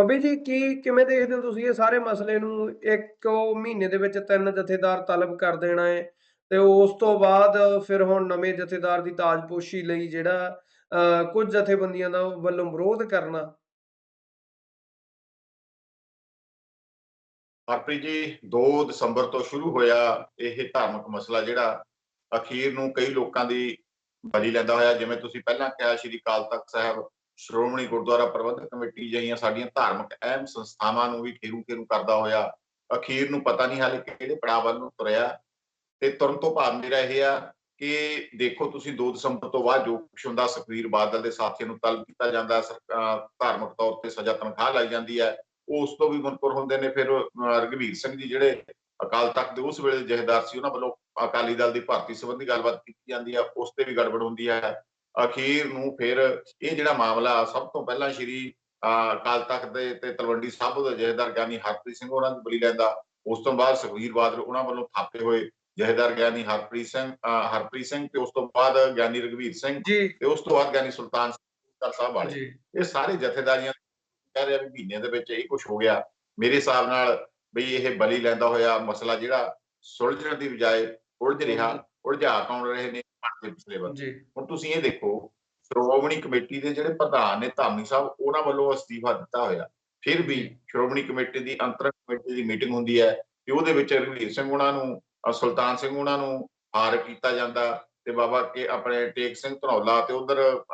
ਬੱਬੀ ਜੀ, ਕੀ, ਕਿਵੇਂ ਦੇਖਦੇ ਹੋ ਤੁਸੀਂ ਇਹ ਸਾਰੇ ਮਸਲੇ ਨੂੰ? ਇੱਕ ਮਹੀਨੇ ਦੇ ਵਿੱਚ ਤਿੰਨ ਜਥੇਦਾਰ ਤਲਬ ਕਰ ਦੇਣਾ ਹੈ ਤੇ ਉਸ ਤੋਂ ਬਾਅਦ ਫਿਰ ਹੁਣ ਨਵੇਂ ਜਥੇਦਾਰ ਦੀ ਤਾਜਪੋਸ਼ੀ ਲਈ ਜਿਹੜਾ ਕੁਝ ਜਥੇਬੰਦੀਆਂ ਦਾ ਵੱਲੋਂ ਵਿਰੋਧ ਕਰਨਾ। ਹਰਪ੍ਰੀਤ ਜੀ 2 ਦਸੰਬਰ ਤੋਂ ਸ਼ੁਰੂ ਹੋਇਆ ਇਹ ਧਾਰਮਿਕ ਮਸਲਾ ਜਿਹੜਾ, ਅਖੀਰ ਨੂੰ ਕਈ ਲੋਕਾਂ ਦੀ ਬਲੀ ਲੈਂਦਾ ਹੋਇਆ। ਜਿਵੇਂ ਤੁਸੀਂ ਪਹਿਲਾਂ ਕਿਹਾ, ਸ਼੍ਰੀ ਅਕਾਲ ਤਖਤ ਸਾਹਿਬ ਸ਼੍ਰੋਮਣੀ ਗੁਰਦੁਆਰਾ ਪ੍ਰਬੰਧਕ ਕਮੇਟੀ ਜਿਹੀਆਂ ਸਾਡੀਆਂ ਧਾਰਮਿਕ ਅਹਿਮ ਸੰਸਥਾਵਾਂ ਨੂੰ ਵੀ ਖੇਰੂ ਖੇਰੂ ਕਰਦਾ ਹੋਇਆ ਅਖੀਰ ਨੂੰ ਪਤਾ ਨਹੀਂ ਹਾਲੇ ਕਿਹੜੇ ਪੜਾਅ ਵੱਲ ਨੂੰ ਤੁਰਿਆ। ਤੇ ਤੁਰਨ ਤੋਂ ਭਾਵ ਮੇਰਾ ਇਹ ਆ ਕਿ ਦੇਖੋ ਤੁਸੀਂ 2 ਦਸੰਬਰ ਤੋਂ ਬਾਅਦ ਜੋ ਕੁਛ ਹੁੰਦਾ ਸੁਖਵੀਰ ਬਾਦਲ ਦੇ ਸਾਥੀਆਂ ਨੂੰ ਤਲਬ ਕੀਤਾ ਜਾਂਦਾ ਸਰਕਾਰ ਧਾਰਮਿਕ ਤੌਰ ਤੇ ਸਜ਼ਾ ਤਨਖਾਹ ਲਾਈ ਜਾਂਦੀ ਹੈ। ਉਹ ਉਸ ਤੋਂ ਵੀ ਮੁਨਕਰ ਹੁੰਦੇ ਨੇ ਫਿਰ ਅਹ, ਰਘਵੀਰ ਸਿੰਘ ਜੀ ਜਿਹੜੇ ਅਕਾਲ ਤਖਤ ਦੇ ਉਸ ਵੇਲੇ ਜਹੇਦਾਰ ਸੀ ਉਹਨਾਂ ਵੱਲੋਂ ਅਕਾਲੀ ਦਲ ਦੀ ਭਰਤੀ ਸੰਬੰਧੀ ਗੱਲਬਾਤ ਕੀਤੀ ਜਾਂਦੀ ਹੈ ਉਸ ਤੇ ਵੀ ਗੜਬੜ ਹੁੰਦੀ ਹੈ। ਅਖੀਰ ਨੂੰ ਫਿਰ ਇਹ ਜਿਹੜਾ ਮਾਮਲਾ ਸਭ ਤੋਂ ਪਹਿਲਾਂ ਸ਼੍ਰੀ ਅਕਾਲ ਤਖਤ ਦੇ ਤੇ ਤਲਵੰਡੀ ਸਾਬੋ ਦੇ ਜਹੇਦਾਰ ਗਿਆਨੀ ਹਰਪ੍ਰੀਤ ਸਿੰਘ ਉਹਨਾਂ ਦੀ ਬਲੀ ਲੈਂਦਾ ਉਸ ਤੋਂ ਬਾਅਦ ਸੁਖਵੀਰ ਬਾਦਲ ਉਹਨਾਂ ਵੱਲੋਂ ਥਾਪੇ ਹੋਏ ਜਹੇਦਾਰ ਗਿਆਨੀ ਹਰਪ੍ਰੀਤ ਸਿੰਘ ਹਰਪ੍ਰੀਤ ਸਿੰਘ ਤੇ ਉਸ ਤੋਂ ਬਾਅਦ ਗਿਆਨੀ ਰਘਵੀਰ ਸਿੰਘ ਤੇ ਉਸ ਤੋਂ ਬਾਅਦ ਗਿਆਨੀ ਸੁਲਤਾਨ ਸਿੰਘ ਸਾਹਿਬ ਵਾਲੇ। ਇਹ ਸਾਰੇ ਜਥੇਦਾਰੀਆਂ ਕਹਿ ਰਿਹਾ ਵੀ ਮਹੀਨੇ ਦੇ ਵਿੱਚ ਇਹ ਕੁਝ ਹੋ ਗਿਆ। ਮੇਰੇ ਹਿਸਾਬ ਨਾਲ ਬਈ ਇਹ ਬਲੀ ਲੈਂਦਾ ਹੋਇਆ ਮਸਲਾ ਜਿਹੜਾ ਸੁਲਝਣ ਦੀ ਬਜਾਏ ਉਲਝ ਰਿਹਾ। ਉਲਝਾ ਕੌਣ ਰਹੇ ਨੇ ਦੇ ਪਿਛਲੇ ਬੰਦੇ ਹੁਣ ਤੁਸੀਂ ਇਹ ਦੇਖੋ ਸ਼੍ਰੋਮਣੀ ਕਮੇਟੀ ਦੇ ਜਿਹੜੇ ਪ੍ਰਧਾਨ ਨੇ ਧਾਮੀ ਸਾਹਿਬ ਉਹਨਾਂ ਵੱਲੋਂ ਅਸਤੀਫਾ ਦਿੱਤਾ ਹੋਇਆ। ਫਿਰ ਵੀ ਸ਼੍ਰੋਮਣੀ ਕਮੇਟੀ ਦੀ ਅੰਤਰ ਕਮੇਟੀ ਦੀ ਮੀਟਿੰਗ ਹੁੰਦੀ ਹੈ ਤੇ ਉਹਦੇ ਵਿੱਚ ਰਘਵੀਰ ਸਿੰਘ ਉਹਨਾਂ ਨੂੰ ਸੁਲਤਾਨ ਸਿੰਘ ਉਹਨਾਂ ਨੂੰ ਹਾਰ ਕੀਤਾ ਜਾਂਦਾ ਤੇ ਬਾਬਾ ਕੇ ਆਪਣੇ ਟੇਕ ਸਿੰਘ ਧਨੌਲਾ ਤੇ ਉਧਰ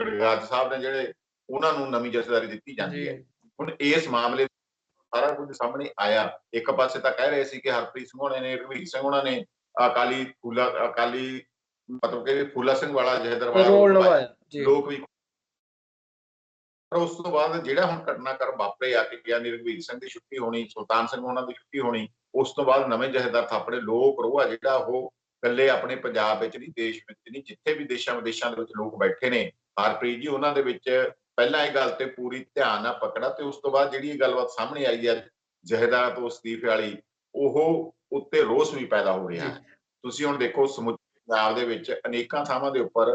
ਗੜਗਾਜ ਸਾਹਿਬ ਨੇ ਜਿਹੜੇ ਉਹਨਾਂ ਨੂੰ ਨਵੀਂ ਜਥੇਦਾਰੀ ਦਿੱਤੀ ਜਾਂਦੀ ਹੈ। ਹੁਣ ਇਸ ਮਾਮਲੇ ਸਾਰਾ ਕੁਝ ਸਾਹਮਣੇ ਆਇਆ। ਇੱਕ ਪਾਸੇ ਤਾਂ ਕਹਿ ਰਹੇ ਸੀ ਕਿ ਹਰਪ੍ਰੀਤ ਸਿੰਘ ਹੋਣੇ ਨੇ ਰਘਵੀਰ ਸਿੰਘ ਉਹਨਾਂ ਨੇ ਅਕਾਲੀ ਫੂਲਾ ਅਕਾਲੀ ਮਤਲਬ ਕਿ ਫੂਲਾ ਸਿੰਘ ਵਾਲਾ ਜਹੇਦਰ ਵਾਲਾ ਲੋਕ ਵੀ ਪਰ ਉਸ ਤੋਂ ਬਾਅਦ ਜਿਹੜਾ ਹੁਣ ਘਟਨਾਕ੍ਰਮ ਵਾਪਰੇ ਆ ਕਿ ਗਿਆਨੀ ਰਘਵੀਰ ਸਿੰਘ ਦੀ ਛੁੱਟੀ ਹੋਣੀ ਸੁਲਤਾਨ ਸਿੰਘ ਉਹਨਾਂ ਦੀ ਛੁੱਟੀ ਹੋਣੀ ਉਸ ਤੋਂ ਬਾਅਦ ਨਵੇਂ ਜਹੇਦਾਰ ਥਾਪੜੇ ਲੋਕ ਰੋਹ ਜਿਹੜਾ ਉਹ ਇਕੱਲੇ ਆਪਣੇ ਪੰਜਾਬ ਵਿੱਚ ਨਹੀਂ ਦੇਸ਼ ਵਿੱਚ ਨਹੀਂ ਜਿੱਥੇ ਵੀ ਦੇਸ਼ਾਂ ਵਿਦੇਸ਼ਾਂ ਦੇ ਵਿੱਚ ਲੋਕ ਬੈਠੇ ਨੇ ਹਰਪ੍ਰੀਤ ਜੀ ਉਹਨਾਂ ਦੇ ਵਿੱਚ ਪਹਿਲਾਂ ਇਹ ਗੱਲ ਤੇ ਪੂਰੀ ਧਿਆਨ ਨਾਲ ਪਕੜਾ ਤੇ ਉਸ ਤੋਂ ਬਾਅਦ ਜਿਹੜੀ ਇਹ ਗੱਲਬਾਤ ਸਾਹਮਣੇ ਆਈ ਹੈ ਜਹੇਦਾਰ ਤੋਂ ਅਸਤੀਫੇ ਵਾਲੀ ਉਹ ਉੱਤੇ ਰੋਸ ਵੀ ਪੈਦਾ ਹੋ ਰਿਹਾ ਹੈ। ਤੁਸੀਂ ਹੁਣ ਦੇਖੋ ਸਮੁੱਚੇ ਪੰਜਾਬ ਦੇ ਵਿੱਚ ਅਨੇਕਾਂ ਥਾਵਾਂ ਦੇ ਉੱਪਰ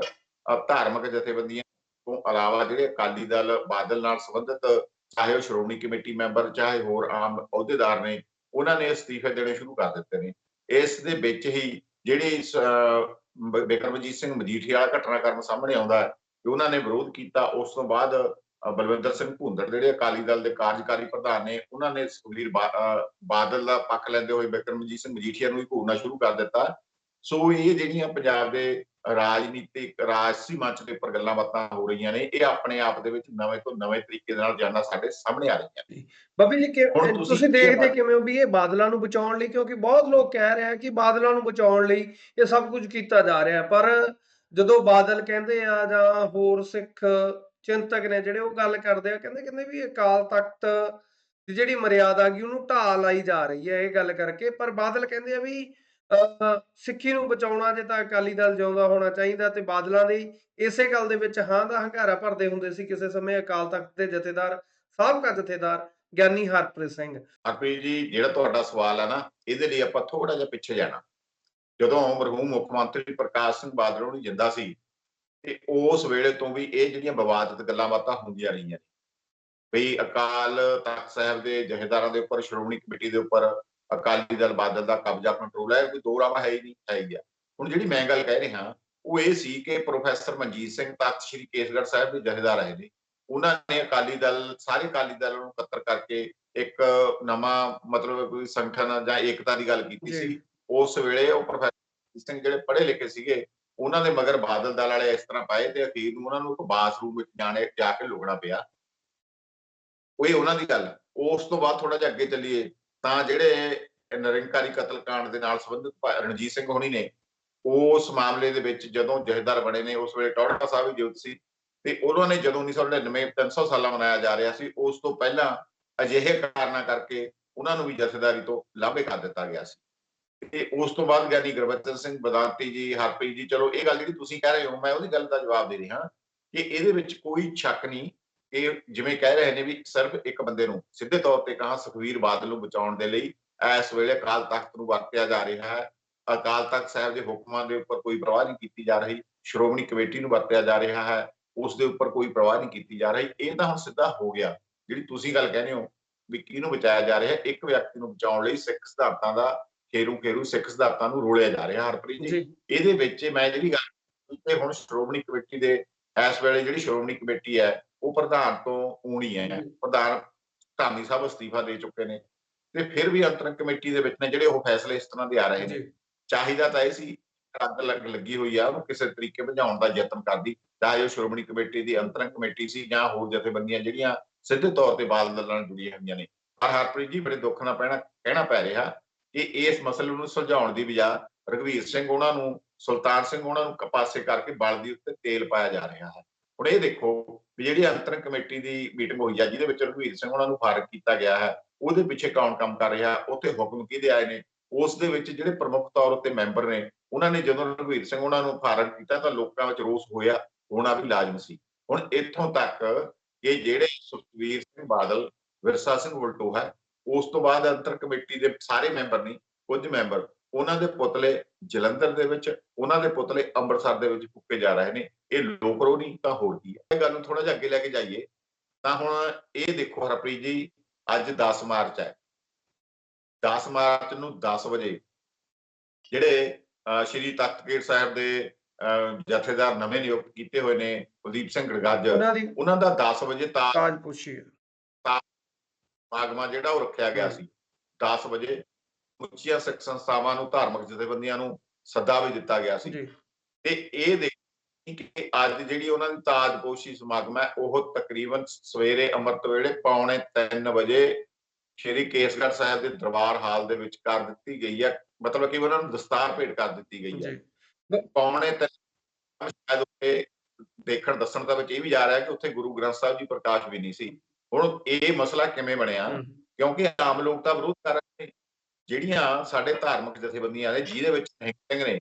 ਧਾਰਮਿਕ ਜਥੇਬੰਦੀਆਂ ਤੋਂ ਇਲਾਵਾ ਜਿਹੜੇ ਅਕਾਲੀ ਦਲ ਬਾਦਲ ਨਾਲ ਸੰਬੰਧਿਤ ਚਾਹੇ ਉਹ ਸ਼੍ਰੋਮਣੀ ਕਮੇਟੀ ਮੈਂਬਰ ਚਾਹੇ ਹੋਰ ਆਮ ਅਹੁਦੇਦਾਰ ਨੇ ਉਹਨਾਂ ਨੇ ਅਸਤੀਫੇ ਦੇਣੇ ਸ਼ੁਰੂ ਕਰ ਦਿੱਤੇ ਨੇ। ਇਸ ਦੇ ਵਿੱਚ ਹੀ ਜਿਹੜੀ ਬਿਕਰਮਜੀਤ ਸਿੰਘ ਮਜੀਠੀਆ ਵਾਲਾ ਘਟਨਾਕ੍ਰਮ ਸਾਹਮਣੇ ਆਉਂਦਾ ਹੈ ਕਿ ਉਹਨਾਂ ਨੇ ਵਿਰੋਧ ਕੀਤਾ ਉਸ ਤੋਂ ਬਾਅਦ ਬਲਵਿੰਦਰ ਸਿੰਘ ਭੁੰਦੜ ਜਿਹੜੇ ਅਕਾਲੀ ਦਲ ਦੇ ਕਾਰਜਕਾਰੀ ਪ੍ਰਧਾਨ ਨੇ ਉਹਨਾਂ ਨੇ ਅ, ਬਾਦਲ ਦਾ ਪੱਖ ਲੈਂਦੇ ਹੋਏ ਬਿਕਰਮਜੀਤ ਸਿੰਘ ਮਜੀਠੀਆ ਨੂੰ ਵੀ ਘੂਰਨਾ ਸ਼ੁਰੂ ਕਰ ਦਿੱਤਾ। ਸੋ ਇਹ ਜਿਹੜੀਆਂ ਪੰਜਾਬ ਦੇ ਰਾਜਨੀਤਿਕ ਰਾਜਸੀ ਮੰਚ ਦੇ ਉੱਪਰ ਗੱਲਾਂ ਬਾਤਾਂ ਹੋ ਰਹੀਆਂ ਨੇ ਇਹ ਆਪਣੇ ਆਪ ਦੇ ਵਿੱਚ ਨਵੇਂ ਤੋਂ ਨਵੇਂ ਤਰੀਕੇ ਦੇ ਨਾਲ ਜਾਨਾਂ ਸਾਡੇ ਸਾਹਮਣੇ ਆ ਰਹੀਆਂ ਨੇ। ਬੱਬੀ ਜੀ ਕਿ ਤੁਸੀਂ ਦੇਖਦੇ ਕਿਵੇਂ ਹੋ ਵੀ ਇਹ ਬਾਦਲਾਂ ਨੂੰ ਬਚਾਉਣ ਲਈ ਕਿਉਂਕਿ ਬਹੁਤ ਲੋਕ ਕਹਿ ਰਹੇ ਆ ਕਿ ਬਾਦਲਾਂ ਨੂੰ ਬਚਾਉਣ ਲਈ ਇਹ ਸਭ ਕੁਝ ਕੀਤਾ ਜਾ ਰਿਹਾ ਪਰ ਜਦੋਂ ਬਾਦਲ ਕਹਿੰਦੇ ਆ ਜਾਂ ਹੋਰ ਸਿੱਖ ਚਿੰਤਕ ਨੇ ਜਿਹੜੇ ਉਹ ਗੱਲ ਕਰਦੇ ਆ, ਕਹਿੰਦੇ ਕਹਿੰਦੇ ਵੀ ਅਕਾਲ ਤਖਤ ਦੀ ਜਿਹੜੀ ਮਰਿਆਦਾ ਗਈ ਉਹਨੂੰ ਢਾਹ ਲਾਈ ਜਾ ਰਹੀ ਹੈ, ਇਹ ਗੱਲ ਕਰਕੇ, ਪਰ ਬਾਦਲ ਕਹਿੰਦੇ ਆ ਵੀ ਸਿੱਖੀ ਨੂੰ ਬਚਾਉਣਾ ਜੇ ਤਾਂ ਅਕਾਲੀ ਦਲ ਜਿਉਂਦਾ ਹੋਣਾ ਚਾਹੀਦਾ ਤੇ ਬਾਦਲਾਂ ਦੀ ਇਸੇ ਗੱਲ ਦੇ ਵਿੱਚ ਹਾਂ ਦਾ ਹੰਕਾਰਾ ਭਰਦੇ ਹੁੰਦੇ ਸੀ ਕਿਸੇ ਸਮੇਂ ਅਕਾਲ ਤਖਤ ਦੇ ਜਥੇਦਾਰ, ਸਾਬਕਾ ਜਥੇਦਾਰ ਗਿਆਨੀ ਹਰਪ੍ਰੀਤ ਸਿੰਘ। ਹਰਪ੍ਰੀਤ ਜੀ, ਜਿਹੜਾ ਤੁਹਾਡਾ ਸਵਾਲ ਹੈ ਨਾ, ਇਹਦੇ ਲਈ ਆਪਾਂ ਥੋੜਾ ਜਿਹਾ ਪਿੱਛੇ ਜਾਣਾ। ਜਦੋਂ ਮਰਹੂਮ ਮੁੱਖ ਮੰਤਰੀ ਪ੍ਰਕਾਸ਼ ਸਿੰਘ ਬਾਦਲ ਨੂੰ ਜਿੰਦਾ ਸੀ ਤੇ ਉਸ ਵੇਲੇ ਤੋਂ ਵੀ ਇਹ ਜਿਹੜੀਆਂ ਵਿਵਾਦਿਤ ਗੱਲਾਂ ਬਾਤਾਂ ਹੁੰਦੀਆਂ ਰਹੀਆਂ ਨੇ। ਵੀ ਅਕਾਲ ਤਖਤ ਸਾਹਿਬ ਦੇ ਜਹੇਦਾਰਾਂ ਦੇ ਉੱਪਰ ਸ਼੍ਰੋਮਣੀ ਕਮੇਟੀ ਦੇ ਉੱਪਰ ਅਕਾਲੀ ਦਲ ਬਾਦਲ ਦਾ ਕਬਜ਼ਾ ਕੰਟਰੋਲ ਹੈ ਕੋਈ ਦੋ ਰਾਵਾ ਹੈ ਹੀ ਨਹੀਂ ਹੈ ਹੀ ਆ। ਹੁਣ ਜਿਹੜੀ ਮੈਂ ਗੱਲ ਕਹਿ ਰਿਹਾ ਉਹ ਇਹ ਸੀ ਕਿ ਪ੍ਰੋਫੈਸਰ ਮਨਜੀਤ ਸਿੰਘ ਤਖਤ ਸ੍ਰੀ ਕੇਸਗੜ੍ਹ ਸਾਹਿਬ ਦੇ ਜਹੇਦਾਰ ਆਏ ਨੇ। ਉਹਨਾਂ ਨੇ ਅਕਾਲੀ ਦਲ ਸਾਰੇ ਅਕਾਲੀ ਦਲ ਨੂੰ ਇਕੱਤਰ ਕਰਕੇ ਇੱਕ ਨਵਾਂ ਮਤਲਬ ਕੋਈ ਸੰਗਠਨ ਜਾਂ ਏਕਤਾ ਦੀ ਗੱਲ ਕੀਤੀ। ਸੀ। ਉਸ ਵੇਲੇ ਉਹ ਪ੍ਰੋਫੈਸਰ ਸਿੰਘ ਜਿਹੜੇ ਪੜ੍ਹੇ ਲਿਖੇ ਸੀਗੇ ਉਹਨਾਂ ਦੇ ਮਗਰ ਬਾਦਲ ਦਲ ਵਾਲੇ ਇਸ ਤਰ੍ਹਾਂ ਪਾਏ ਤੇ ਅਖੀਰ ਨੂੰ ਉਹਨਾਂ ਨੂੰ ਇੱਕ ਬਾਥਰੂਮ ਵਿੱਚ ਜਾਣੇ ਜਾ ਕੇ ਲੁਕਣਾ ਪਿਆ ਉਹ ਇਹ ਉਹਨਾਂ ਦੀ ਗੱਲ ਹੈ। ਉਸ ਤੋਂ ਬਾਅਦ ਥੋੜਾ ਜਿਹਾ ਅੱਗੇ ਚੱਲੀਏ ਤਾਂ ਜਿਹੜੇ ਨਿਰੰਕਾਰੀ ਕਤਲकांड ਦੇ ਨਾਲ ਸੰਬੰਧਿਤ ਰਣਜੀਤ ਸਿੰਘ ਹੋਣੀ ਨੇ, ਉਸ ਮਾਮਲੇ ਦੇ ਵਿੱਚ ਜਦੋਂ ਜਹੇਦਾਰ ਬਣੇ ਨੇ, ਉਸ ਵੇਲੇ ਟੌੜਾ ਸਾਹਿਬ ਵੀ ਜਿਉਤ ਸੀ ਤੇ ਉਹਨਾਂ ਨੇ ਜਦੋਂ 1999 300 ਸਾਲਾਂ ਮਨਾਇਆ ਜਾ ਰਿਹਾ ਸੀ, ਉਸ ਤੋਂ ਪਹਿਲਾਂ ਅਜਿਹੇ ਕਾਰਨਾਂ ਕਰਕੇ ਉਹਨਾਂ ਨੂੰ ਵੀ ਜਥੇਦਾਰੀ ਤੋਂ ਲਾਭੇ ਕਰ ਦਿੱਤਾ ਗਿਆ ਸੀ ਤੇ ਉਸ ਤੋਂ ਬਾਅਦ ਗਿਆਨੀ ਗੁਰਬਚਨ ਸਿੰਘ ਬਦਾਂਤੀ ਜੀ, ਹਰਪ੍ਰੀਤ ਜੀ, ਚਲੋ ਇਹ ਗੱਲ ਜਿਹੜੀ ਤੁਸੀਂ ਕਹਿ ਰਹੇ ਹੋ, ਮੈਂ ਉਹਦੀ ਗੱਲ ਦਾ ਜਵਾਬ ਦੇ ਰਿਹਾ ਕਿ ਇਹਦੇ ਵਿੱਚ ਕੋਈ ਸ਼ੱਕ ਨਹੀਂ ਕਿ ਜਿਵੇਂ ਕਹਿ ਰਹੇ ਨੇ ਵੀ ਸਿਰਫ ਇੱਕ ਬੰਦੇ ਨੂੰ ਸਿੱਧੇ ਤੌਰ ਤੇ ਕਹਾ ਸੁਖਵੀਰ ਬਾਦਲ ਨੂੰ ਬਚਾਉਣ ਦੇ ਲਈ ਇਸ ਵੇਲੇ ਅਕਾਲ ਤਖਤ ਨੂੰ ਵਰਤਿਆ ਜਾ ਰਿਹਾ ਹੈ। ਅਕਾਲ ਤਖਤ ਸਾਹਿਬ ਦੇ ਹੁਕਮਾਂ ਦੇ ਉੱਪਰ ਕੋਈ ਪ੍ਰਵਾਹ ਨਹੀਂ ਕੀਤੀ ਜਾ ਰਹੀ, ਸ਼੍ਰੋਮਣੀ ਕਮੇਟੀ ਨੂੰ ਵਰਤਿਆ ਜਾ ਰਿਹਾ ਹੈ, ਉਸ ਦੇ ਉੱਪਰ ਕੋਈ ਪ੍ਰਵਾਹ ਨਹੀਂ ਕੀਤੀ ਜਾ ਰਹੀ, ਇਹ ਤਾਂ ਹੁਣ ਸਿੱਧਾ ਹੋ ਗਿਆ। ਜਿਹੜੀ ਤੁਸੀਂ ਗੱਲ ਕਹਿੰਦੇ ਹੋ ਵੀ ਕਿਹਨੂੰ ਬਚਾਇਆ ਜਾ ਰਿਹਾ, ਇੱਕ ਵਿਅਕਤੀ ਨੂੰ ਬਚਾਉਣ ਲਈ ਸਿੱਖ ਸਿਧਾਂਤਾਂ ਦਾ ਖੇਰੂ ਖੇਰੂ ਸਿੱਖ ਸਿਧਾਂਤਾਂ ਨੂੰ ਰੋਲਿਆ ਜਾ ਰਿਹਾ ਹਰਪ੍ਰੀਤ ਜੀ। ਇਹਦੇ ਵਿੱਚ ਮੈਂ ਜਿਹੜੀ ਗੱਲ ਤੇ ਹੁਣ ਸ਼੍ਰੋਮਣੀ ਕਮੇਟੀ ਦੇ ਇਸ ਵੇਲੇ ਜਿਹੜੀ ਸ਼੍ਰੋਮਣੀ ਕਮੇਟੀ ਹੈ ਉਹ ਪ੍ਰਧਾਨ ਤੋਂ ਊਣੀ ਹੈ। ਪ੍ਰਧਾਨ ਧਾਮੀ ਸਾਹਿਬ ਅਸਤੀਫਾ ਦੇ ਚੁੱਕੇ ਨੇ। ਤੇ ਫਿਰ ਵੀ ਅੰਤਰੰਗ ਕਮੇਟੀ ਦੇ ਵਿੱਚ ਨੇ ਜਿਹੜੇ ਉਹ ਫੈਸਲੇ ਇਸ ਤਰ੍ਹਾਂ ਦੇ ਆ ਰਹੇ ਨੇ। ਚਾਹੀਦਾ ਤਾਂ ਇਹ ਸੀ ਅੱਗ ਲੱਗ ਲੱਗੀ ਹੋਈ ਆ ਉਹਨੂੰ ਕਿਸੇ ਤਰੀਕੇ ਬੁਝਾਉਣ ਦਾ ਯਤਨ ਕਰਦੀ। ਚਾਹੇ ਉਹ ਸ਼੍ਰੋਮਣੀ ਕਮੇਟੀ ਦੀ ਅੰਤਰੰਗ ਕਮੇਟੀ ਸੀ ਜਾਂ ਹੋਰ ਜਥੇਬੰਦੀਆਂ ਜਿਹੜੀਆਂ ਸਿੱਧੇ ਤੌਰ ਤੇ ਬਾਦਲ ਦਲ ਨਾਲ ਜੁੜੀਆਂ ਹੋਈਆਂ ਨੇ। ਪਰ ਹਰਪ੍ਰੀਤ ਜੀ ਬੜੇ ਦੁੱਖ ਨਾਲ ਪੈਣਾ ਕਹਿਣਾ ਪੈ ਰਿਹਾ ਕਿ ਇਸ ਮਸਲੇ ਨੂੰ ਸੁਲਝਾਉਣ ਦੀ ਬਜਾਏ ਰਘਵੀਰ ਸਿੰਘ ਉਹਨਾਂ ਨੂੰ, ਸੁਲਤਾਨ ਸਿੰਘ ਉਹਨਾਂ ਨੂੰ ਕਪਾਸੇ ਕਰਕੇ ਬਲ ਦੀ ਉੱਤੇ ਤੇਲ ਪਾਇਆ ਜਾ ਰਿਹਾ ਹੈ। ਹੁਣ ਇਹ ਦੇਖੋ ਵੀ ਜਿਹੜੀ ਅੰਤਰ ਕਮੇਟੀ ਦੀ ਮੀਟਿੰਗ ਹੋਈ ਆ, ਜਿਹਦੇ ਵਿੱਚ ਰਘਵੀਰ ਸਿੰਘ ਉਹਨਾਂ ਨੂੰ ਫਾਰਗ ਕੀਤਾ ਗਿਆ ਹੈ, ਉਹਦੇ ਪਿੱਛੇ ਕੌਣ ਕੰਮ ਕਰ ਰਿਹਾ, ਉੱਥੇ ਹੁਕਮ ਕਿਹਦੇ ਆਏ ਨੇ? ਉਸ ਦੇ ਵਿੱਚ ਜਿਹੜੇ ਪ੍ਰਮੁੱਖ ਤੌਰ ਉੱਤੇ ਮੈਂਬਰ ਨੇ, ਉਹਨਾਂ ਨੇ ਜਦੋਂ ਰਘਵੀਰ ਸਿੰਘ ਉਹਨਾਂ ਨੂੰ ਫਾਰਗ ਕੀਤਾ ਤਾਂ ਲੋਕਾਂ ਵਿੱਚ ਰੋਸ ਹੋਇਆ, ਹੋਣਾ ਵੀ ਲਾਜ਼ਮ ਸੀ। ਹੁਣ ਇੱਥੋਂ ਤੱਕ ਕਿ ਜਿਹੜੇ ਸੁਖਵੀਰ ਸਿੰਘ ਬਾਦਲ, ਵਿਰਸਾ ਸਿੰਘ ਉਲਟੋ ਹੈ ਉਸ ਤੋਂ ਬਾਅਦ ਅੰਤਰ ਕਮੇਟੀ ਦੇ ਸਾਰੇ ਮੈਂਬਰ ਨਹੀਂ ਕੁਝ ਮੈਂਬਰ ਉਹਨਾਂ ਦੇ ਪੁਤਲੇ ਜਲੰਧਰ ਦੇ ਵਿੱਚ ਉਹਨਾਂ ਦੇ ਪੁਤਲੇ ਅੰਮ੍ਰਿਤਸਰ ਦੇ ਵਿੱਚ ਫੁੱਕੇ ਜਾ ਰਹੇ ਨੇ। ਇਹ ਲੋਕਰੋ ਨਹੀਂ ਤਾਂ ਹੋਰ ਕੀ ਹੈ। ਇਹ ਗੱਲ ਨੂੰ ਥੋੜਾ ਜਿਹਾ ਅੱਗੇ ਲੈ ਕੇ ਜਾਈਏ ਤਾਂ ਹੁਣ ਇਹ ਦੇਖੋ ਹਰਪ੍ਰੀਤ ਜੀ ਅੱਜ 10 ਮਾਰਚ ਹੈ। 10 ਮਾਰਚ ਨੂੰ 10 ਵਜੇ ਜਿਹੜੇ ਸ਼੍ਰੀ ਤਖਤਗੀਰ ਸਾਹਿਬ ਦੇ ਜਥੇਦਾਰ ਨਵੇਂ ਨਿਯੁਕਤ ਕੀਤੇ ਹੋਏ ਨੇ ਕੁਲਦੀਪ ਸਿੰਘ ਗੜਗੱਜ ਉਹਨਾਂ ਦੀ ਉਹਨਾਂ ਦਾ 10 ਵਜੇ ਤਾਜ ਪੁੱਛੀ ਸਮਾਗਮਾਂ ਜਿਹੜਾ ਉਹ ਰੱਖਿਆ ਗਿਆ। ਸੀ। 10 ਵਜੇ ਉੱਚੀਆਂ ਸਿੱਖ ਸੰਸਥਾਵਾਂ ਨੂੰ ਧਾਰਮਿਕ ਜਥੇਬੰਦੀਆਂ ਨੂੰ ਸੱਦਾ ਵੀ ਦਿੱਤਾ ਗਿਆ ਸੀ। ਤੇ ਇਹ ਦੇਖੀ ਕਿ ਅੱਜ ਜਿਹੜੀ ਉਹਨਾਂ ਦੀ ਤਾਜਪੋਸ਼ੀ ਸਮਾਗਮ ਹੈ ਉਹ ਤਕਰੀਬਨ ਸਵੇਰੇ ਅੰਮ੍ਰਿਤ ਵੇਲੇ ਪੌਣੇ 3 ਵਜੇ ਸ਼੍ਰੀ ਕੇਸਗੜ੍ਹ ਸਾਹਿਬ ਦੇ ਦਰਬਾਰ ਹਾਲ ਦੇ ਵਿੱਚ ਕਰ ਦਿੱਤੀ ਗਈ ਹੈ। ਮਤਲਬ ਕਿ ਉਹਨਾਂ ਨੂੰ ਦਸਤਾਰ ਭੇਟ ਕਰ ਦਿੱਤੀ ਗਈ ਹੈ। ਪੌਣੇ ਤਿੰਨ ਸ਼ਾਇਦ ਉੱਥੇ ਦੇਖਣ ਦੱਸਣ ਦਾ ਵਿੱਚ ਇਹ ਵੀ ਜਾ ਰਿਹਾ ਕਿ ਉੱਥੇ ਗੁਰੂ ਗ੍ਰੰਥ ਸਾਹਿਬ ਜੀ ਪ੍ਰਕਾਸ਼ ਵੀ ਨਹੀਂ ਸੀ। ਹੁਣ ਇਹ ਮਸਲਾ ਕਿਵੇਂ ਬਣਿਆ ਕਿਉਂਕਿ ਆਮ ਲੋਕ ਤਾਂ ਵਿਰੋਧ ਕਰ ਰਹੇ ਨੇ ਜਿਹੜੀਆਂ ਸਾਡੇ ਧਾਰਮਿਕ ਜਥੇਬੰਦੀਆਂ ਨੇ ਜਿਹਦੇ ਵਿੱਚ ਸਿੰਘ ਸਿੰਘ ਨੇ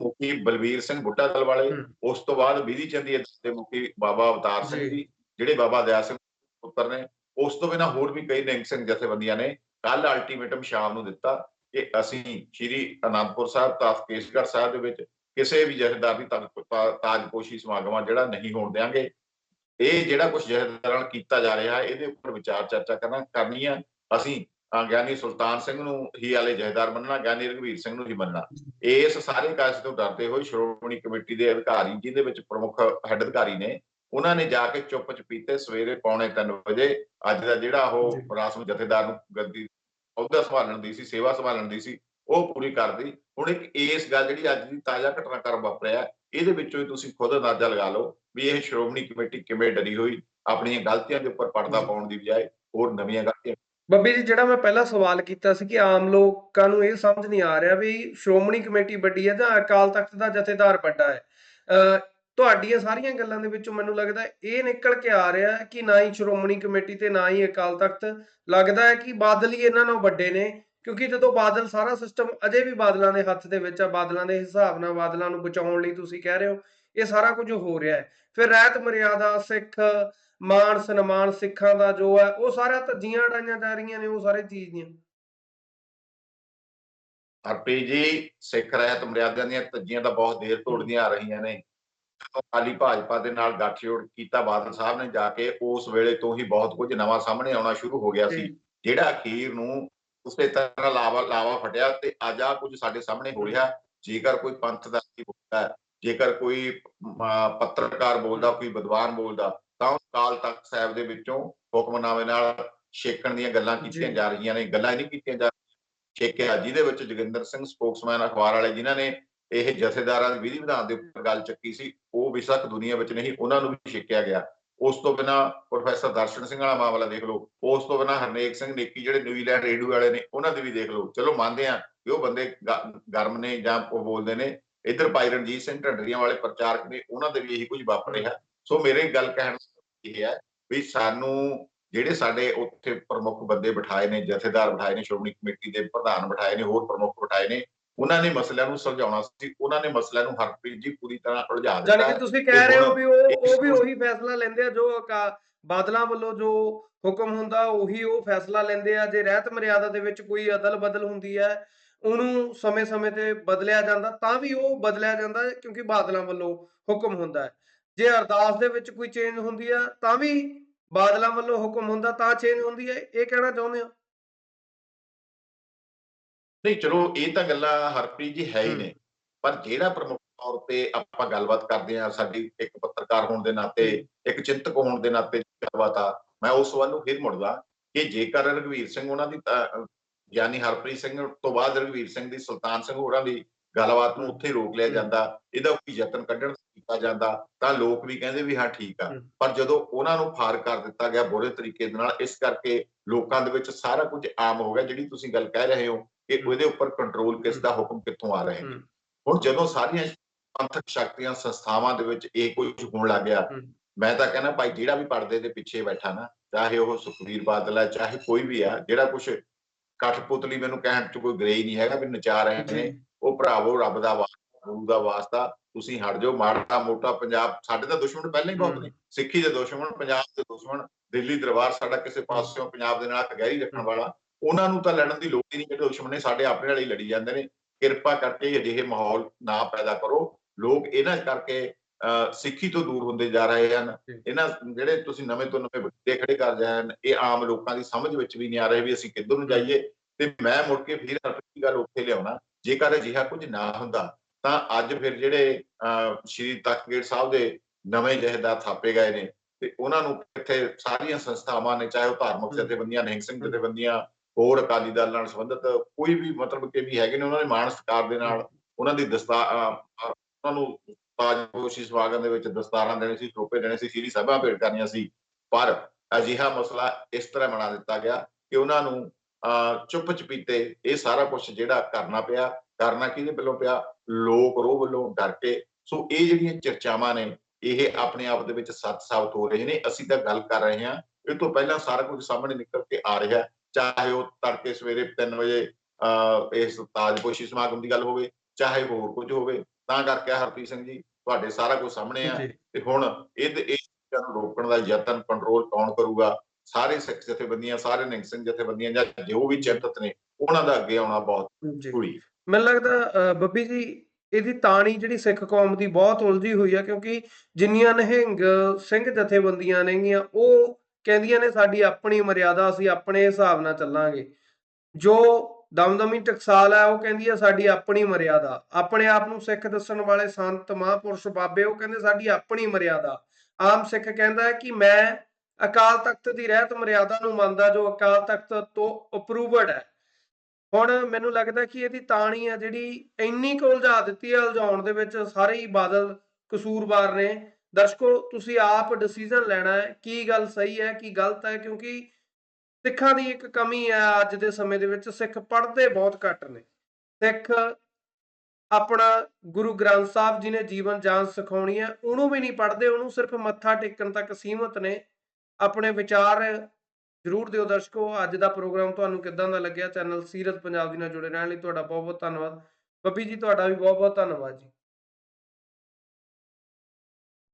ਮੁਖੀ ਬਲਵੀਰ ਸਿੰਘ ਬੁੱਢਾ ਦਲ ਵਾਲੇ। ਉਸ ਤੋਂ ਬਾਅਦ ਵਿਧੀ ਚੰਦੀ ਦੇ ਮੁਖੀ ਬਾਬਾ ਅਵਤਾਰ ਸਿੰਘ ਜੀ। ਜਿਹੜੇ ਬਾਬਾ ਦਇਆ ਸਿੰਘ ਪੁੱਤਰ ਨੇ ਉਸ ਤੋਂ ਬਿਨਾਂ ਹੋਰ ਵੀ ਕਈ ਨਿਹੰਗ ਸਿੰਘ ਜਥੇਬੰਦੀਆਂ ਨੇ ਕੱਲ ਅਲਟੀਮੇਟਮ ਸ਼ਾਮ ਨੂੰ ਦਿੱਤਾ ਕਿ ਅਸੀਂ ਸ਼੍ਰੀ ਅਨੰਦਪੁਰ ਸਾਹਿਬ ਤਖਤ ਕੇਸਗੜ੍ਹ ਸਾਹਿਬ ਦੇ ਵਿੱਚ ਕਿਸੇ ਵੀ ਜਥੇਦਾਰ ਦੀ ਤਾਜ- ਤਾ- ਤਾਜਪੋਸ਼ੀ ਸਮਾਗਮਾਂ ਜਿਹੜਾ ਨਹੀਂ ਹੋਣ ਦੇਵਾਂਗੇ ਇਹ ਜਿਹੜਾ ਕੁਝ ਨਾਲ ਕੀਤਾ ਜਾ ਰਿਹਾ ਹੈ ਇਹਦੇ ਉੱਪਰ ਵਿਚਾਰ ਚਰਚਾ ਕਰਨਾ ਕਰਨੀ ਆ। ਅਸੀਂ ਗਿਆਨੀ ਸੁਲਤਾਨ ਸਿੰਘ ਨੂੰ ਹੀ ਵਾਲੇ ਜਥੇਦਾਰ ਮੰਨਣਾ ਗਿਆਨੀ ਰਘਵੀਰ ਸਿੰਘ ਨੂੰ ਹੀ ਮੰਨਣਾ। ਇਸ ਸਾਰੇ ਕਾਜ ਤੋਂ ਡਰਦੇ ਹੋਏ ਸ਼੍ਰੋਮਣੀ ਕਮੇਟੀ ਦੇ ਅਧਿਕਾਰੀ ਜਿਹਦੇ ਵਿੱਚ ਪ੍ਰਮੁੱਖ ਹੈੱਡ ਅਧਿਕਾਰੀ ਨੇ ਉਹਨਾਂ ਨੇ ਜਾ ਕੇ ਚੁੱਪ ਚਪੀਤੇ ਸਵੇਰੇ ਪੌਣੇ 3 ਵਜੇ ਅੱਜ ਦਾ ਜਿਹੜਾ ਉਹ। ਰਾਸਮ ਜਥੇਦਾਰ ਨੂੰ ਗੱਦੀ ਅਹੁਦਾ ਸੰਭਾਲਣ ਦੀ ਸੀ ਸੇਵਾ ਸੰਭਾਲਣ ਦੀ ਸੀ ਉਹ ਪੂਰੀ ਕਰਦੀ। ਹੁਣ ਇੱਕ ਇਸ ਗੱਲ ਜਿਹੜੀ ਅੱਜ ਦੀ ਤਾਜ਼ਾ ਘਟਨਾਕ੍ਰਮ ਵਾਪਰਿਆ ਇਹਦੇ ਵਿੱਚੋਂ ਹੀ ਤੁਸੀਂ ਖੁਦ ਅੰਦਾਜ਼ਾ ਲਗਾ ਲਓ ਵੀ ਇਹ ਸ਼੍ਰੋਮਣੀ ਕਮੇਟੀ ਕਿਵੇਂ ਡਰੀ ਹੋਈ ਆਪਣੀਆਂ ਗਲਤੀਆਂ ਦੇ ਉੱਪਰ ਪਰਦਾ। ਪਾਉਣ ਦੀ ਬਜਾਏ ਹੋਰ ਨਵੀਆਂ ਗਲਤੀਆਂ ਬੱਬੀ ਜੀ ਜਿਹੜਾ ਮੈਂ ਪਹਿਲਾਂ ਸਵਾਲ ਕੀਤਾ ਸੀ ਕਿ ਆਮ ਲੋਕਾਂ ਨੂੰ ਇਹ ਸਮਝ ਨਹੀਂ ਆ ਰਿਹਾ ਵੀ ਸ਼੍ਰੋਮਣੀ ਕਮੇਟੀ ਵੱਡੀ ਹੈ ਜਾਂ ਅਕਾਲ ਤਖਤ ਦਾ ਜਥੇਦਾਰ ਵੱਡਾ ਹੈ ਤੁਹਾਡੀਆਂ ਸਾਰੀਆਂ ਗੱਲਾਂ ਦੇ ਵਿੱਚੋਂ ਮੈਨੂੰ ਲੱਗਦਾ ਇਹ ਨਿਕਲ ਕੇ ਆ ਰਿਹਾ ਹੈ ਕਿ ਨਾ ਹੀ ਸ਼੍ਰੋਮਣੀ ਕਮੇਟੀ ਤੇ ਨਾ ਹੀ ਅਕਾਲ ਤਖਤ ਲੱਗਦਾ ਹੈ ਕਿ ਬਾਦਲ ਹੀ ਇਹਨਾਂ ਨਾਲੋਂ ਵੱਡੇ ਨੇ ਕਿਉਂਕਿ ਜਦੋਂ ਬਾਦਲ ਸਾਰਾ ਸਿਸਟਮ ਅਜੇ ਵੀ ਬਾਦਲਾਂ ਦੇ ਹੱਥ ਦੇ ਵਿੱਚ ਆ ਬਾਦਲਾਂ ਦੇ ਹਿਸਾਬ ਨਾਲ ਬਾਦਲਾਂ ਨੂੰ ਬਚਾਉਣ ਲਈ ਤੁਸੀਂ ਕਹਿ ਰਹੇ ਹੋ ਇਹ ਸਾਰਾ ਕੁਝ ਹੋ ਰਿਹਾ ਹੈ। ਫਿਰ ਰਹਿਤ ਮਰਿਆਦਾ ਸਿੱਖ ਮਾਨ ਸਨਮਾਨ ਸਿੱਖਾਂ ਦਾ ਜੋ ਹੈ ਉਹ ਸਾਰਾ ਧੱਜੀਆਂ ਉਡਾਈਆਂ ਜਾ ਰਹੀਆਂ ਨੇ ਉਹ ਸਾਰੇ ਚੀਜ਼ ਦੀਆਂ। ਹਰਪ੍ਰੀਤ ਜੀ ਸਿੱਖ ਰਹਿਤ ਮਰਿਆਦਿਆਂ ਦੀਆਂ ਧੱਜੀਆਂ ਤਾਂ ਬਹੁਤ ਦੇਰ ਤੋੜਦੀਆਂ ਆ ਰਹੀਆਂ ਨੇ। ਅਕਾਲੀ ਭਾਜਪਾ ਦੇ ਨਾਲ ਗੱਠਜੋੜ ਕੀਤਾ ਬਾਦਲ ਸਾਹਿਬ ਨੇ ਜਾ ਕੇ ਉਸ ਵੇਲੇ ਤੋਂ ਹੀ ਬਹੁਤ ਕੁਝ ਨਵਾਂ ਸਾਹਮਣੇ ਆਉਣਾ ਸ਼ੁਰੂ ਹੋ ਗਿਆ ਸੀ। ਜਿਹੜਾ ਅਖੀਰ ਨੂੰ ਉਸੇ ਤਰ੍ਹਾਂ ਲਾਵਾ ਲਾਵਾ ਫਟਿਆ ਤੇ ਅੱਜ ਆ ਕੁਝ ਸਾਡੇ ਸਾਹਮਣੇ ਹੋ ਰਿਹਾ। ਜੇਕਰ ਕੋਈ ਪੰਥ ਦਾ ਕੀ ਬੋਲਦਾ ਜੇਕਰ ਕੋਈ ਪੱਤਰਕਾਰ ਬੋਲਦਾ ਕੋਈ ਵਿਦਵਾਨ ਬੋਲਦਾ ਤਾਂ ਕਾਲ ਤਖਤ ਸਾਹਿਬ ਦੇ ਵਿੱਚੋਂ ਹੁਕਮਨਾਮੇ ਨਾਲ ਛੇਕਣ ਦੀਆਂ ਗੱਲਾਂ ਕੀਤੀਆਂ ਜੀ। ਰਹੀਆਂ ਨੇ। ਗੱਲਾਂ ਨਹੀਂ ਕੀਤੀਆਂ ਜਾ ਛੇਕਿਆ ਜਿਹਦੇ ਵਿੱਚ ਜੋਗਿੰਦਰ ਸਿੰਘ ਸਪੋਕਸਮੈਨ ਅਖਬਾਰ ਵਾਲੇ ਜਿਨ੍ਹਾਂ ਨੇ ਇਹ ਜਥੇਦਾਰਾਂ ਦੀ ਵਿਧੀ ਵਿਧਾਨ ਦੇ ਉੱਪਰ ਗੱਲ ਚੱਕੀ ਸੀ ਉਹ ਵਿਸ਼ਕ ਦੁਨੀਆ ਵਿੱਚ ਨਹੀਂ ਉਹਨਾਂ ਨੂੰ ਵੀ ਛੇਕਿਆ ਗਿਆ। ਉਸ ਤੋਂ ਬਿਨਾ ਪ੍ਰੋਫੈਸਰ ਦਰਸ਼ਨ ਸਿੰਘ ਵਾਲਾ ਮਾਮਲਾ ਦੇਖ ਲਓ, ਉਸ ਤੋਂ ਬਿਨਾ ਹਰਨੇਕ ਸਿੰਘ ਨੇਕੀ ਜਿਹੜੇ ਨਿਊਜ਼ੀਲੈਂਡ ਰੇਡੂ ਵਾਲੇ ਨੇ, ਉਹਨਾਂ ਦੀ ਵੀ ਦੇਖ ਲਓ। ਚਲੋ ਮੰਨਦੇ ਆ ਕਿ ਉਹ ਬੰਦੇ ਗਰਮ ਨੇ ਜਾਂ ਉਹ ਬੋਲਦੇ ਨੇ। ਇੱਧਰ ਭਾਈ ਰਣਜੀਤ ਸਿੰਘ ਢੰਡਰੀਆਂ ਵਾਲੇ ਪ੍ਰਚਾਰਕ ਨੇ, ਉਹਨਾਂ ਦੇ ਵੀ ਇਹੀ ਕੁਝ ਵਾਪਰ ਰਿਹਾ ਸੋ ਮੇਰੇ ਗੱਲ ਕਹਿਣ ਇਹ ਹੈ ਵੀ ਸਾਨੂੰ ਜਿਹੜੇ ਸਾਡੇ ਉੱਥੇ ਪ੍ਰਮੁੱਖ ਬੰਦੇ ਬਿਠਾਏ ਨੇ, ਜਥੇਦਾਰ ਬਿਠਾਏ ਨੇ, ਸ਼੍ਰੋਮਣੀ ਕਮੇਟੀ ਦੇ ਪ੍ਰਧਾਨ ਬਿਠਾਏ ਨੇ, ਹੋਰ ਪ੍ਰਮੁੱਖ ਬਿਠਾਏ ਨੇ ਉਹਨਾਂ ਨੇ ਮਸਲਿਆਂ ਨੂੰ ਸੁਲਝਾਉਣਾ ਸੀ ਉਹਨਾਂ ਨੇ ਮਸਲਿਆਂ ਨੂੰ ਹਰਪ੍ਰੀਤ ਜੀ ਪੂਰੀ ਤਰ੍ਹਾਂ ਉਲਝਾ ਜਾਨੀ ਦਿੱਤਾ। ਕਿ ਤੁਸੀਂ ਕਹਿ ਰਹੇ ਹੋ ਵੀ ਉਹ ਉਹ ਵੀ ਉਹੀ ਫੈਸਲਾ ਲੈਂਦੇ ਆ ਜੋ ਬਾਦਲਾਂ ਵੱਲੋਂ ਜੋ ਹੁਕਮ ਹੁੰਦਾ ਉਹੀ ਉਹ ਫੈਸਲਾ ਲੈਂਦੇ ਆ। ਜੇ ਰਹਿਤ ਮਰਿਆਦਾ ਦੇ ਵਿੱਚ ਕੋਈ ਅਦਲ ਬਦਲ ਹੁੰਦੀ ਹੈ ਉਹਨੂੰ ਸਮੇਂ-ਸਮੇਂ ਤੇ ਬਦਲਿਆ ਜਾਂਦਾ ਤਾਂ ਵੀ ਉਹ ਬਦਲਿਆ ਜਾਂਦਾ ਕਿਉਂਕਿ ਬਾਦਲਾਂ ਵੱਲੋਂ ਹੁਕਮ ਹੁੰਦਾ ਹੈ। ਜੇ ਅਰਦਾਸ ਦੇ ਵਿੱਚ ਕੋਈ ਚੇਂਜ ਹੁੰਦੀ ਆ ਤਾਂ ਵੀ ਬਾਦਲਾਂ ਵੱਲੋਂ ਹੁਕਮ ਹੁੰਦਾ ਤਾਂ ਚੇਂਜ ਹੁੰਦੀ ਹੈ। ਇਹ ਕਹਿਣਾ ਚਾਹੁੰਦੇ ਹੋ? ਨਹੀਂ ਚਲੋ ਇਹ ਤਾਂ ਗੱਲਾਂ ਹਰਪ੍ਰੀਤ ਜੀ ਹੈ ਹੀ। ਨੇ ਪਰ ਜਿਹੜਾ ਪ੍ਰਮੁੱਖ ਤੌਰ ਤੇ ਆਪਾਂ ਗੱਲਬਾਤ ਕਰਦੇ ਆ ਸਾਡੀ ਇੱਕ ਪੱਤਰਕਾਰ ਹੋਣ ਦੇ ਨਾਤੇ ਇੱਕ ਚਿੰਤਕ ਹੋਣ ਦੇ ਨਾਤੇ ਗੱਲਬਾਤ ਆ ਮੈਂ ਉਸ ਵੱਲ ਨੂੰ ਫਿਰ ਮੁੜਦਾ ਕਿ ਜੇਕਰ ਰਘਵੀਰ ਸਿੰਘ ਉਹਨਾਂ ਦੀ ਗਿਆਨੀ ਹਰਪ੍ਰੀਤ ਸਿੰਘ ਤੋਂ ਬਾਅਦ ਰਘਵੀਰ ਸਿੰਘ ਦੀ ਸੁਲਤਾਨ ਸਿੰਘ ਹੋਰਾਂ ਦੀ ਗੱਲਬਾਤ ਨੂੰ ਉੱਥੇ ਰੋਕ ਲਿਆ। ਜਾਂਦਾ ਇਹਦਾ ਕੋਈ ਯਤਨ ਕੱਢਣ ਕੀਤਾ ਜਾਂਦਾ ਤਾਂ ਲੋਕ ਵੀ ਕਹਿੰਦੇ ਵੀ ਹਾਂ ਠੀਕ ਆ। ਪਰ ਜਦੋਂ ਉਹਨਾਂ ਨੂੰ ਫਾਰ ਕਰ ਦਿੱਤਾ ਗਿਆ ਬੁਰੇ ਤਰੀਕੇ ਦੇ ਨਾਲ ਇਸ ਕਰਕੇ ਲੋਕਾਂ ਦੇ ਵਿੱਚ ਸਾਰਾ ਕੁਝ ਆਮ ਹੋ ਗਿਆ ਜਿਹੜੀ ਤੁਸੀਂ ਗੱਲ ਕਹਿ ਰਹੇ ਹੋ ਕਿ। ਉਹਦੇ ਉੱਪਰ ਕੰਟਰੋਲ ਕਿਸ ਦਾ ਹੁਕਮ ਕਿੱਥੋਂ ਆ ਰਹੇ ਨੇ ਹੁਣ ਜਦੋਂ ਸਾਰੀਆਂ ਪੰਥਕ ਸ਼ਕਤੀਆਂ ਸੰਸਥਾਵਾਂ ਦੇ ਵਿੱਚ ਇਹ ਕੁਝ ਹੋਣ ਲੱਗ ਗਿਆ। ਮੈਂ ਤਾਂ ਕਹਿੰਦਾ ਭਾਈ ਜਿਹੜਾ ਵੀ ਪਰਦੇ ਦੇ ਪਿੱਛੇ ਬੈਠਾ ਨਾ ਚਾਹੇ ਉਹ ਸੁਖਵੀਰ ਬਾਦਲ ਹੈ ਚਾਹੇ ਕੋਈ ਵੀ ਆ ਜਿਹੜਾ ਕੁਝ ਕਠਪੁਤਲੀ ਮੈਨੂੰ ਕਹਿਣ ਚ ਕੋਈ ਗਰੇ ਹੀ ਨਹੀਂ ਹੈਗਾ ਵੀ ਨਚਾ ਰਹੇ ਨੇ ਉਹ ਭਰਾਵੋ ਰੱਬ ਦਾ ਵਾਸਤਾ ਗੁਰੂ ਦਾ ਵਾਸਤਾ ਤੁਸੀਂ ਹਟ ਜਾਓ ਮਾੜਾ ਮੋਟਾ ਪੰਜਾਬ ਸਾਡੇ ਤਾਂ ਦੁਸ਼ਮਣ ਪਹਿਲਾਂ ਹੀ ਬਹੁਤ। ਨੇ ਸਿੱਖੀ ਦੇ ਦੁਸ਼ਮਣ ਪੰਜਾਬ ਦੇ ਦੁਸ਼ਮਣ ਦਿੱਲੀ ਦਰਬਾਰ ਸਾਡਾ ਕਿਸੇ ਪਾਸਿਓਂ ਪੰਜਾਬ ਦੇ ਨਾਲ ਗਹਿਰੀ ਰੱਖਣ। ਵਾਲਾ ਉਹਨਾਂ ਨੂੰ ਤਾਂ ਲੜਨ ਦੀ ਲੋੜ ਹੀ ਨਹੀਂ ਜਿਹੜੇ ਦੁਸ਼ਮਣ ਨੇ ਸਾਡੇ ਆਪਣੇ ਹੀ ਲੜੀ ਜਾਂਦੇ ਨੇ ਕਿਰਪਾ ਕਰਕੇ ਅਜਿਹੇ ਮਾਹੌਲ ਨਾ ਪੈਦਾ ਕਰੋ ਲੋਕ ਇਹਨਾਂ ਕਰਕੇ ਸਿੱਖੀ ਤੋਂ ਦੂਰ ਹੁੰਦੇ ਜਾ ਰਹੇ ਹਨ। ਇਹਨਾਂ ਜਿਹੜੇ ਤੁਸੀਂ ਨਵੇਂ ਤੋਂ ਨਵੇਂ ਵੱਡੇ ਖੜੇ ਕਰ ਰਹੇ ਹਨ ਇਹ ਆਮ ਲੋਕਾਂ ਦੀ ਸਮਝ ਵਿੱਚ ਵੀ ਨਹੀਂ ਆ ਰਹੇ ਵੀ ਅਸੀਂ ਕਿੱਧਰ ਨੂੰ ਜਾਈਏ ਤੇ ਮੈਂ ਮੁੜ ਕੇ ਫਿਰ ਆਪਣੀ ਗੱਲ ਉੱਥੇ ਲਿਆਉਣਾ ਜੇਕਰ ਅਜਿਹਾ ਕੁਝ ਨਾ ਹੁੰਦਾ ਤਾਂ ਅੱਜ ਫਿਰ ਜਿਹੜੇ ਸ਼੍ਰੀ ਤਖਤਗੇਟ ਸਾਹਿਬ ਦੇ ਨਵੇਂ ਜਹੇਦਾਰ ਥਾਪੇ ਗਏ ਨੇ ਤੇ ਉਹਨਾਂ ਨੂੰ ਕਿੱਥੇ ਸਾਰੀਆਂ ਸੰਸਥਾਵਾਂ ਨੇ ਚਾਹੇ ਉਹ ਧਾਰਮਿਕ। ਜਥੇਬੰਦੀਆਂ ਨਿਹੰਗ ਸਿੰਘ ਹਮ। ਜਥੇਬੰਦੀਆਂ ਹੋਰ ਅਕਾਲੀ ਦਲ ਨਾਲ ਸੰਬੰਧਿਤ ਕੋਈ ਵੀ ਮਤਲਬ ਕਿ ਵੀ ਹੈਗੇ ਨੇ ਉਹਨਾਂ ਨੇ ਮਾਣ ਸਤਿਕਾਰ ਦੇ ਨਾਲ ਉਹਨਾਂ ਦੀ ਦਸਤਾ ਉਹਨਾਂ ਨੂੰ ਤਾਜਪੋਸ਼ੀ ਸਵਾਗਤ ਦੇ ਵਿੱਚ ਦਸਤਾਰਾਂ ਦੇਣੇ ਸੀ ਟੋਪੇ ਦੇਣੇ ਸੀ ਸ਼੍ਰੀ ਸਭਾ ਭੇਟ ਕਰਨੀਆਂ ਸੀ। ਪਰ ਅਜਿਹਾ ਮਸਲਾ ਇਸ ਤਰ੍ਹਾਂ ਬਣਾ ਦਿੱਤਾ ਗਿਆ ਕਿ ਉਹਨਾਂ ਨੂੰ ਅਹ, ਚੁੱਪ ਚਪੀਤੇ ਇਹ ਸਾਰਾ ਕੁਝ ਜਿਹੜਾ ਕਰਨਾ ਪਿਆ ਕਰਨਾ ਕਿਹਦੇ ਵੱਲੋਂ ਪਿਆ? ਲੋਕ ਰੋਹ ਵੱਲੋਂ ਡਰ ਕੇ। ਸੋ ਇਹ ਜਿਹੜੀਆਂ ਚਰਚਾਵਾਂ ਨੇ ਇਹ ਆਪਣੇ ਆਪ ਦੇ ਵਿੱਚ ਸੱਚ ਸਾਬਤ ਹੋ ਰਹੇ ਨੇ। ਅਸੀਂ ਤਾਂ ਗੱਲ ਕਰ ਰਹੇ ਹਾਂ। ਇਹ ਤੋਂ ਪਹਿਲਾਂ ਸਾਰਾ ਕੁਝ ਸਾਹਮਣੇ ਨਿਕਲ ਕੇ ਆ ਰਿਹਾ। ਚਾਹੇ ਉਹ ਤੜਕੇ ਸਵੇਰੇ 3 ਵਜੇ ਇਸ ਤਾਜਪੋਸ਼ੀ ਸਮਾਗਮ ਦੀ ਗੱਲ ਹੋਵੇ ਚਾਹੇ ਹੋਰ ਕੁਝ ਹੋਵੇ ਤਾਂ ਕਰਕੇ ਹਰਪ੍ਰੀਤ ਸਿੰਘ ਜੀ ਤੁਹਾਡੇ ਸਾਰਾ ਕੁਝ ਸਾਹਮਣੇ ਆ ਤੇ ਹੁਣ ਇਹ ਇਹ ਚੀਜ਼ਾਂ ਨੂੰ ਰੋਕਣ ਦਾ ਯਤਨ ਕੰਟਰੋਲ ਕੌਣ ਕਰੂਗਾ? ਸਾਰੇ ਸਿੱਖ ਜਥੇਬੰਦੀਆਂ ਸਾਰੇ ਨਿਹੰਗ ਸਿੰਘ ਜਥੇਬੰਦੀਆਂ ਜਾਂ ਜੋ ਵੀ ਚਿੰਤਤ ਨੇ ਉਹਨਾਂ ਦਾ ਅੱਗੇ ਆਉਣਾ ਬਹੁਤ ਜ਼ਰੂਰੀ ਮੈਨੂੰ ਲੱਗਦਾ ਬੱਬੀ ਜੀ ਇਹਦੀ ਤਾਣੀ ਜਿਹੜੀ ਸਿੱਖ ਕੌਮ ਦੀ ਬਹੁਤ ਉਲਝੀ ਹੋਈ ਆ ਕਿਉਂਕਿ ਜਿੰਨੀਆਂ ਨਿਹੰਗ ਸਿੰਘ ਜਥੇਬੰਦੀਆਂ ਨੇਗੀਆਂ ਉਹ ਕਹਿੰਦੀਆਂ ਨੇ ਸਾਡੀ ਆਪਣੀ ਮਰਿਆਦਾ, ਅਸੀਂ ਆਪਣੇ ਹਿਸਾਬ ਨਾਲ ਚੱਲਾਂਗੇ। ਜੋ ਦਮਦਮੀ ਟਕਸਾਲ ਹੈ, ਉਹ ਕਹਿੰਦੀ ਆ ਸਾਡੀ ਆਪਣੀ ਮਰਿਆਦਾ। ਆਪਣੇ ਆਪ ਨੂੰ ਸਿੱਖ ਦੱਸਣ ਵਾਲੇ ਸੰਤ ਮਹਾਂਪੁਰਸ਼ ਬਾਬੇ, ਉਹ ਕਹਿੰਦੇ ਸਾਡੀ ਆਪਣੀ ਮਰਿਆਦਾ। ਆਮ ਸਿੱਖ ਕਹਿੰਦਾ ਹੈ ਕਿ ਮੈਂ ਅਕਾਲ ਤਖਤ ਦੀ ਰਹਿਤ ਮਰਿਆਦਾ ਨੂੰ ਮੰਨਦਾ, ਜੋ ਅਕਾਲ ਤਖਤ ਤੋਂ ਅਪਰੂਵਡ ਹੈ। ਹੁਣ ਮੈਨੂੰ ਲੱਗਦਾ ਕਿ ਇਹਦੀ ਤਾਣੀ ਆ ਜਿਹੜੀ ਇੰਨੀ ਕੁ ਉਲਝਾ ਦਿੱਤੀ ਹੈ, ਉਲਝਾਉਣ ਦੇ ਵਿੱਚ ਸਾਰੇ ਹੀ ਬਾਦਲ ਕਸੂਰਵਾਰ ਨੇ। ਦਰਸ਼ਕੋ, ਤੁਸੀਂ ਆਪ ਡਿਸੀਜਨ ਲੈਣਾ ਹੈ, ਕੀ ਗੱਲ ਸਹੀ ਹੈ, ਕੀ ਗਲਤ ਹੈ, ਕਿਉਂਕਿ ਸਿੱਖਾਂ ਦੀ ਇੱਕ ਕਮੀ ਹੈ ਅੱਜ ਦੇ ਸਮੇਂ ਦੇ ਵਿੱਚ, ਸਿੱਖ ਪੜ੍ਹਦੇ ਬਹੁਤ ਘੱਟ ਨੇ। ਸਿੱਖ ਆਪਣਾ ਗੁਰੂ ਗ੍ਰੰਥ ਸਾਹਿਬ ਜੀ ਨੇ ਜੀਵਨ ਜਾਂਚ ਸਿਖਾਉਣੀ ਹੈ, ਉਹਨੂੰ ਵੀ ਨਹੀਂ ਪੜ੍ਹਦੇ, ਉਹਨੂੰ ਸਿਰਫ ਮੱਥਾ ਟੇਕਣ ਤੱਕ ਸੀਮਤ ਨੇ। ਆਪਣੇ ਵਿਚਾਰ ਜਰੂਰ ਦਿਓ ਦਰਸ਼ਕੋ, ਅੱਜ ਦਾ ਪ੍ਰੋਗਰਾਮ ਤੁਹਾਨੂੰ ਕਿੱਦਾਂ ਦਾ ਲੱਗਿਆ? ਚੈਨਲ ਸੀਰਤ ਪੰਜਾਬ ਦੀ ਨਾਲ ਜੁੜੇ ਰਹਿਣ ਲਈ ਤੁਹਾਡਾ ਬਹੁਤ ਬਹੁਤ ਧੰਨਵਾਦ। ਬੱਬੀ ਜੀ, ਤੁਹਾਡਾ ਵੀ ਬਹੁਤ ਬਹੁਤ ਧੰਨਵਾਦ ਜੀ।